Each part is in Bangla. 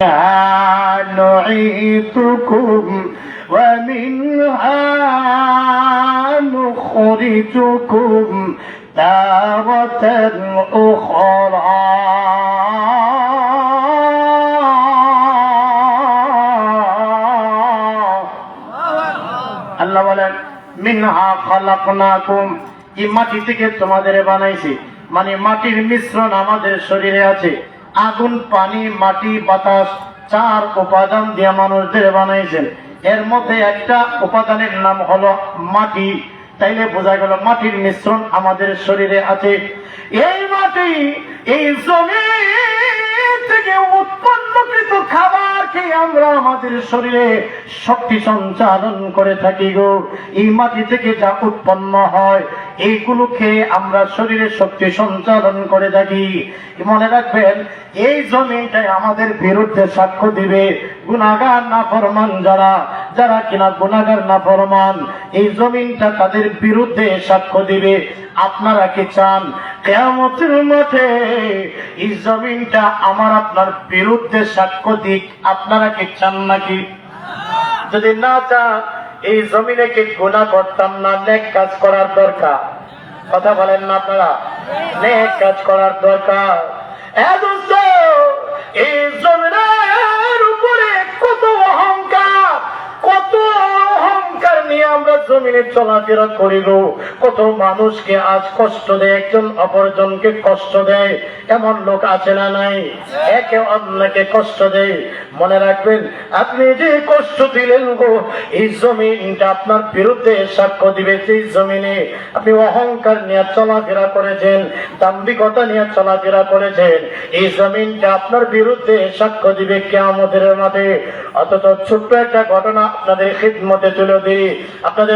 فيها نعيدكم ومنها نخرجكم تارة أخرى আল্লাহ বলেন মিনহা খালাকনাকুম এই মাটি থেকে তোমাদের বানাইছি মানে মাটির মিশ্রণ আমাদের শরীরে আছে আগুন, পানি, মাটি, বাতাস, চার উপাদান দিয়ে মানুষদের বানাইছেন। এর মধ্যে একটা উপাদানের নাম হলো মাটি। তাইলে বোঝা গেল মাটির মিশ্রণ আমাদের শরীরে আছে। এই মাটি এই জমি থেকে উৎপন্নকৃত খাবার খেয়ে আমরা আমাদের শরীরে শক্তি সঞ্চালন করে থাকি গো। এই মাটি থেকে যা উৎপন্ন হয় এইগুলো খেয়ে আমরা শরীরের শক্তি সঞ্চালন করে থাকি। মনে রাখবেন, এই জমিনটাই আমাদের বিরুদ্ধে সাক্ষ্য দিবে গুনাগার না ফরমান যারা যারা কিনা গুনাগার না ফরমান, এই জমিনটা তাদের বিরুদ্ধে সাক্ষ্য দিবে। আপনারা কি চান? কেয়ামতের মাঠে এই জমিনটা আমার আপনার বিরুদ্ধে সাক্ষ্য দিক, আপনারা কি চান নাকি? যদি না চান এই জমিনে কি গুণা করতাম না? নেক কাজ করার দরকার। কথা বলেন না আপনারা। নেক কাজ করার দরকার। এই জমিনের জমিনে চলাফেরা করি গো কত মানুষকে আজ কষ্ট দেয়, একজন অপরজনকে কষ্ট দেয়। এমন লোক আছে না নাই? একে অন্যকে কষ্ট দেয়। মনে রাখবেন, আপনি যে কষ্ট দিলেন গো, এই জমিনটা আপনার বিরুদ্ধে সাক্ষ্য দিবে। সেই জমিনে আপনি অহংকার নিয়ে চলাফেরা করেছেন, দাম্ভিকতা নিয়ে চলাফেরা করেছেন, এই জমিনটা আপনার বিরুদ্ধে সাক্ষ্য দিবে কেমতের মাঠে। অথচ ছোট্ট একটা ঘটনা আপনাদের খিদমতে তুলে দিই। আপনাদের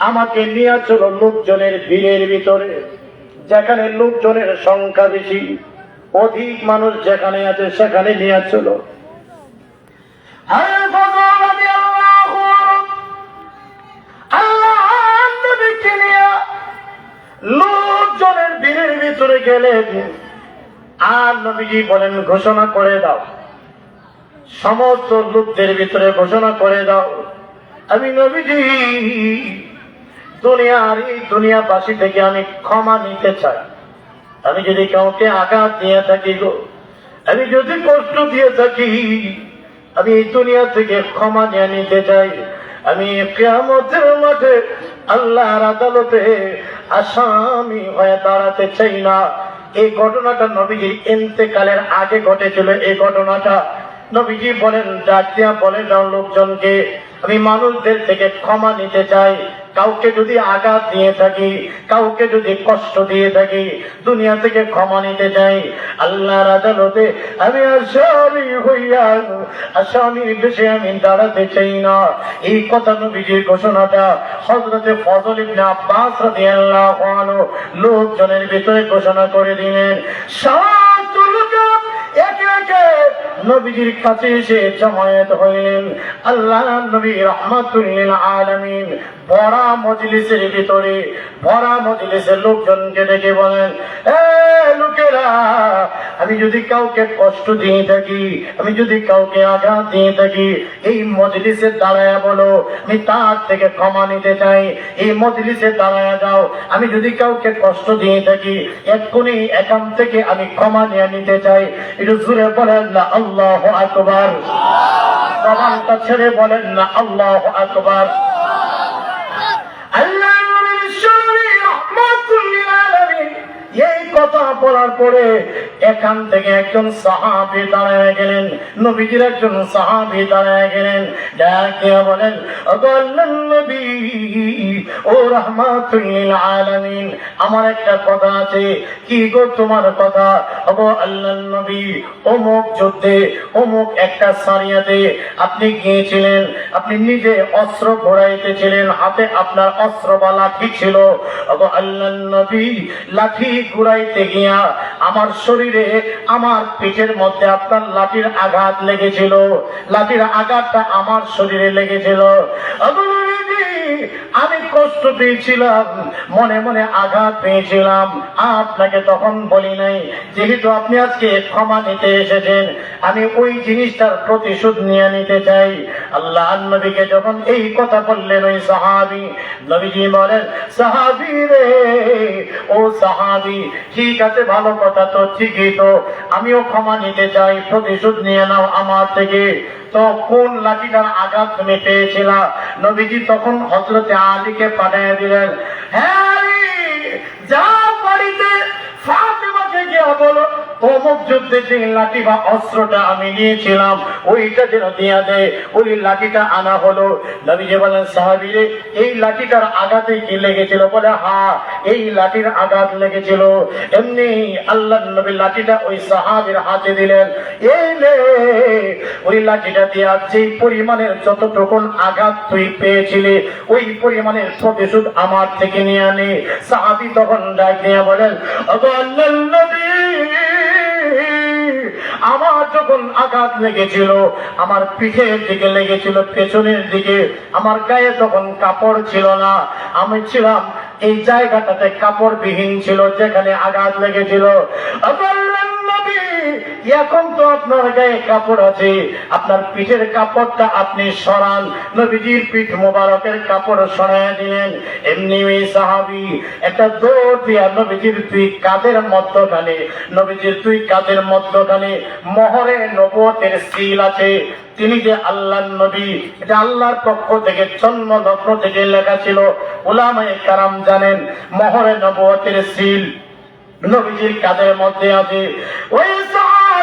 আমাকে নিয়ে চলো লোকজনের ভিড়ের ভিতরে, যেখানে লোকজনের সংখ্যা বেশি, অধিক মানুষ যেখানে আছে সেখানে নিয়ে চলো। লোকজনের ভিড়ের ভিতরে গেলেন। আর নবীজি বলেন, ঘোষণা করে দাও। সমস্ত লোকদের ভিতরে ঘোষণা করে দাও। আমি নবীজি দুনিয়ার এই দুনিয়াবাসী থেকে আমি ক্ষমা নিতে চাই। আমি যদি কাউকে আঘাত দিয়ে থাকি গো, আমি যদি কষ্ট দিয়ে থাকি, আমি এই দুনিয়া থেকে ক্ষমা নিয়ে নিতে চাই। আমি কেয়ামতের মাঠে আল্লাহর আদালতে আসামি হয়ে দাঁড়াতে চাই না। এই ঘটনাটা নবীজির ইন্তেকালের আগে ঘটেছিল। এই ঘটনাটা নবীজি বলেন ডাক দিয়া বলেন লোকজনকে, আমি মানুষদের থেকে ক্ষমা নিতে চাই। কাউকে যদি আঘাত দিয়ে থাকি, কাউকে যদি কষ্ট দিয়ে থাকি, দুনিয়া থেকে ক্ষমা নিতে চাই। আল্লাহর আদালতে আমি আসামি হইয়া আসামির দেশে আমি দাঁড়াতে চাই না। এই কথা নবীজির ঘোষণাটা হজরতে ফজল ইবনে আব্বাস রাদিয়াল্লাহু আনহু লোকজনের ভিতরে ঘোষণা করে দিলেন। একে নবীজির কাছে এসে জমায়েত হইলেন। আল্লাহ নবী রহমাতুল্লিল আলামিন ভরা মজলিসের ভিতরে ভরা মজলিসের লোকজনকে ডেকে বলেন, এ লোকেরা, আমি যদি কাউকে কষ্ট দিয়ে থাকি, আমি যদি কাউকে আঘাত দিয়ে থাকি, এই মজলিসে দাঁড়ায় বলো, আমি তার থেকে ক্ষমা নিতে চাই। এই মজলিসে দাঁড়ায় যাও, আমি যদি কাউকে কষ্ট দিয়ে থাকি, এক্ষুনি এখান থেকে আমি ক্ষমা নিয়ে নিতে চাই। একটু জুড়ে বলেন না আল্লাহ আকবার। জবানটা ছেড়ে বলেন না আল্লাহ আকবার। এই কথা বলার পরে এখান থেকে একজন সাহাবি দাঁড়ায় গেলেন, নবীজির একজন সাহাবি দাঁড়ায় গেলেন, ডাক বলেন নবী, ও রহমাতুল আলামিন, আমার একটা কথা আছে, কি গো তোমার কথা? ওগো আল্লাহ নবী, অমুক যুদ্ধে, অমুক একটা সারিয়াতে আপনি গিয়েছিলেন, আপনি নিজে অস্ত্র ঘোরাইতেছিলেন হাতে আপনার অস্ত্র বা লাঠি ছিল। ওগো আল্লাহ নবী, লাঠি ঘুরাইতে গিয়া আমার শরীরে আমার পিঠের মধ্যে আপনার লাঠির আঘাত লেগেছিল। লাঠির আঘাতটা আমার শরীরে লেগেছিল। আমি কষ্ট পেয়েছিলাম, মনে মনে আঘাত পেয়েছিলাম। আপনাকে তখন বলি নাই, যেহেতু আপনি আজকে ক্ষমা নিতে এসেছেন, আমি ওই জিনিসটার প্রতিশোধ নিয়ে নিতে চাই। আল্লাহ নবীকে যখন এই কথা বললেন ওই সাহাবি, নবীজি বলেন, সাহাবি রে, ও সাহাবি, ঠিক আছে, ভালো কথা তো ঠিকই তো, আমিও ক্ষমা নিতে চাই, প্রতিশোধ নিয়ে নাও আমার থেকে। তো কোন লাঠিটার আঘাত তুমি পেয়েছিলা নবীজি তখন হজরতে আলীকে পাঠিয়ে দিলেন হ্যাঁ যা বাড়িতে ফাতেমাকে গিয়ে বলো অমুক যুদ্ধে যে লাঠি বা অস্ত্রটা আমি নিয়েছিলাম, ওইটা যেন দিয়া দেয়, ওই লাঠিটা আনা হলো। নবীজি বলেন, সাহাবিরে, এই লাঠিটার আঘাতে কি লেগেছিল? বলে, হা, এই লাঠির আঘাত লেগেছিল। এমনি আল্লাহ নবী লাঠিটা ওই সাহাবির হাতে দিলেন। এই নে, ওই লাঠিটা দিয়া যেই পরিমাণের যতটুকুন আঘাত তুই পেয়েছিলি, ওই পরিমাণের প্রতিশোধ আমার থেকে নিয়ে আনি। সাহাবি তখন ডাক নিয়ে বলেন "ওগো আল্লাহর নবী আমার যখন আঘাত লেগেছিল আমার পিঠের দিকে লেগেছিল পেছনের দিকে আমার গায়ে তখন কাপড় ছিল না। আমি ছিলাম এই জায়গাটাতে কাপড় বিহীন ছিল যেখানে আঘাত লেগেছিল। নবী, এখন তো আপনার গায়ে কাপড় আছে। আপনার পিঠের কাপড়টা আপনি সরান। নবীজির পিঠ মোবারকের কাপড় সরাই দিলেন এমনি সাহাবি, একটা দৌড় দিয়া নবীজির তুই কাদের মধ্যখানে, নবীজির তুই কাদের মধ্যখানে মহরে নবতের সিল আছে। তিনি যে আল্লাহ নবী, এটা আল্লাহর পক্ষ থেকে জন্ম লগ্ন থেকে লেখা ছিল। ওলামায়ে কারাম জানেন, মহরে নবতের সিল নবীজির কাদের মধ্যে আছে। ওই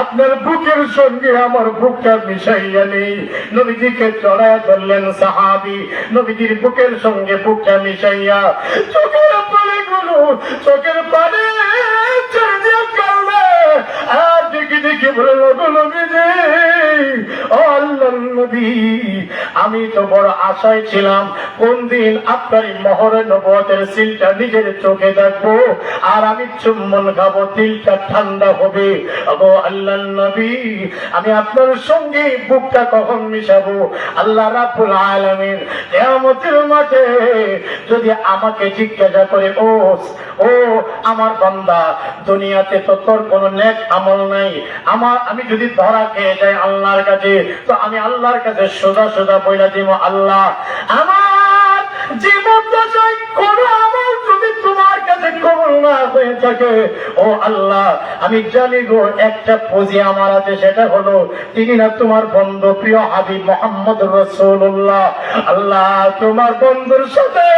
আপনার বুকের সঙ্গে আমার বুকটা মিশাইয়া নেই। নবীজিকে চড়ায় ধরলেন সাহাবি। নবীজির বুকের সঙ্গে বুকটা মিশাইয়া চোখের পানে গুলো চোখের পানি আর দেখি দেখি বলে লোক নবীজি আল্লাহ নবী, আমি তো বড় আশায় ছিলাম, কোন দিন আপনার মহরে নবতের সিলটা নিজের চোখে দেখব, আর আমি চুম্বন খাব দিলটা ঠান্ডা হবে। ও আল্লাহ নবী, আমি আপনার সঙ্গে বুকটা কখন মিশাবো? আল্লাহ রাব্বুল আলামিন কিয়ামতের মাঠে যদি আমাকে জিজ্ঞাসা করে ও ও আমার বান্দা, দুনিয়াতে তো তোর কোনো নেক আমল নাই আমার, আমি যদি ধরা খেয়ে যাই আল্লাহর কাছে, তো আমি আল্লাহর কাছে সোজা সোজা বইলা দিব আল্লাহ। আমার জীবন দশায় কোনো আমার যদি তোমার কবল না হয়ে থাকে, ও আল্লাহ, আমি জানি গো, একটা পুঁজি আমার আছে, সেটা হলো, তিনি না তোমার বন্ধু, প্রিয় মোহাম্মদ রসুল্লাহ আল্লাহ, তোমার বন্ধুর সাথে,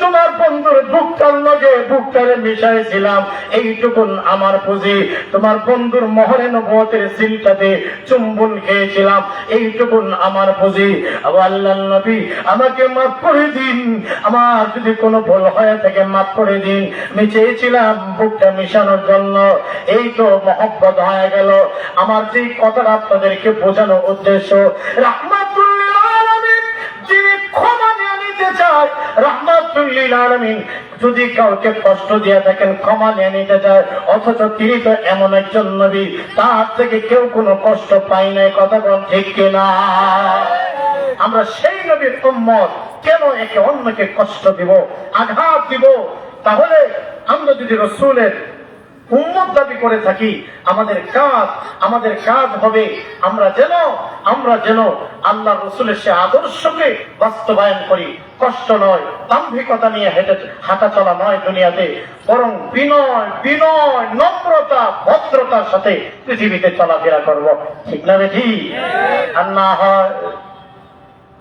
তোমার বন্ধুর বুকটার লগে বুকটারে মিশাইছিলাম। এইটুকুন আমার পুঁজি তোমার বন্ধুর মহরে নবতের সিলটাতে চুম্বন খেয়েছিলাম। এইটুকুন আমার পুঁজি আল্লাহ নবী, আমাকে মাফ করে দিন। আমার যদি কোনো ভুল হয়ে থাকে, মাফ করে দিন। আমি চেয়েছিলাম বুকটা মিশানোর জন্য। এই তো মহব্বত হয়ে গেল। আমার যে কথাটা আপনাদেরকে বোঝানোর উদ্দেশ্য যদি কাউকে কষ্ট দিয়ে থাকেন, ক্ষমা নিয়ে নিতে চায়, অথচ তিনি তো এমন একজন নবী, তার থেকে কেউ কোনো কষ্ট পাই নাই কথা কোন ঠিক কিনা? আমরা সেই নবীর কেন একে অন্যকে কষ্ট দিব, আঘাত দিব? তাহলে আমরা যদি রসুলের উন্মত দাবি করে থাকি, আমাদের কাজ আমাদের কাজ হবে আমরা যেন আমরা যেন আল্লাহ রসুলের সে আদর্শকে বাস্তবায়ন করি। কষ্ট নয় দাম্ভিকতা নিয়ে হেঁটে, হাঁটা চলা নয় দুনিয়াতে, বরং বিনয় বিনয়, নম্রতা, ভদ্রতার সাথে পৃথিবীতে চলাফেরা করব। ঠিক না বেঠি? আর না হয়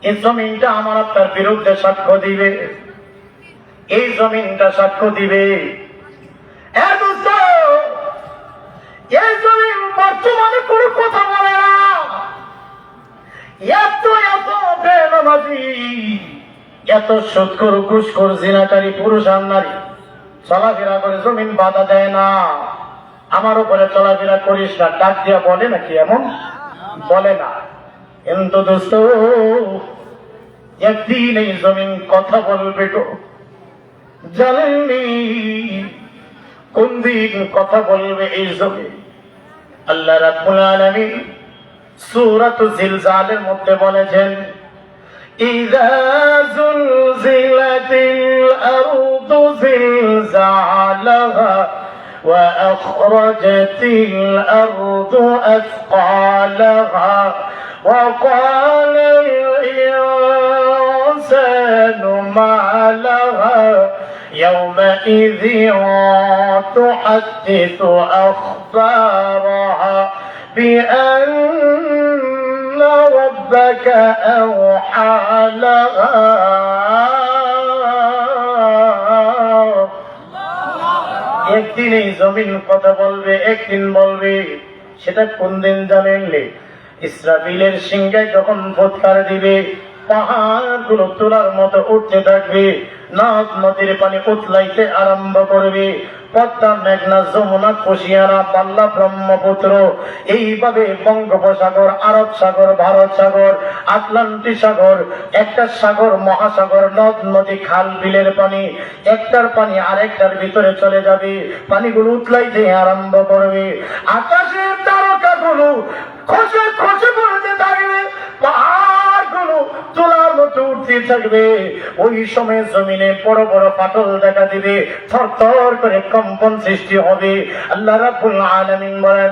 এই জমিনটা আমার আপনার বিরুদ্ধে সাক্ষ্য দিবে। এই জমিনটা সাক্ষ্য দিবে। এই জমিন বর্তমানে কোনো কথা বলে না। এত এত বেনামাজি, এত সৎকর ঘুষখোর, জিনাকারী, পুরুষ আর নারী চলাফেরা করে জমিন বাধা দেয় না। আমার উপরে চলাফেরা করিস না, ডাক দিয়া বলে নাকি এমন? বলে না। কিন্তু দোস্ত, একদিন এই জমিন কথা বলবে গো। জানেননি কোন দিন কথা বলবে এই জমিন আল্লাহ রাব্বুল আলামিন সূরাত জিলজালের মধ্যে বলেছেন إذا زلزلت الأرض زلزالها وأخرجت الأرض أثقالها وقال الإنسان ما لها يومئذ تحدث أخبارها بأن ربك أوحى لها একদিন এই জমিন কথা বলবে একদিন বলবে সেটা কোন দিন জানেনলে ইসরাফিলের সিংহায় যখন ভোৎকার দিবে পাহাড় গুলো তোলার মতো উঠতে থাকবে নদ নদীর পানি উতলাইতে আরম্ভ করবে। পদ্মা, মেঘনা, যমুনা, কুশিয়ারা, পাল্লা, ব্রহ্মপুত্র, এইভাবে বঙ্গোপসাগর, আরব সাগর, ভারত সাগর, আটলান্টিক সাগর, একটা সাগর, মহাসাগর, নদ, নদী, খাল, বিলের পানি, একটার পানি আরেকটার ভিতরে চলে যাবে। পানিগুলো উতলাইতে আরম্ভ করবে। আকাশের তারকাগুলো খসে খসে পড়তে থাকবে। পাহাড়গুলো তোলার মতো উঠতে থাকবে। ওই সময় জমিনে বড় বড় পাথর দেখা দিবে। থর করে কম্পন সৃষ্টি হবে। আল্লাহ রাবুল আলমিন বলেন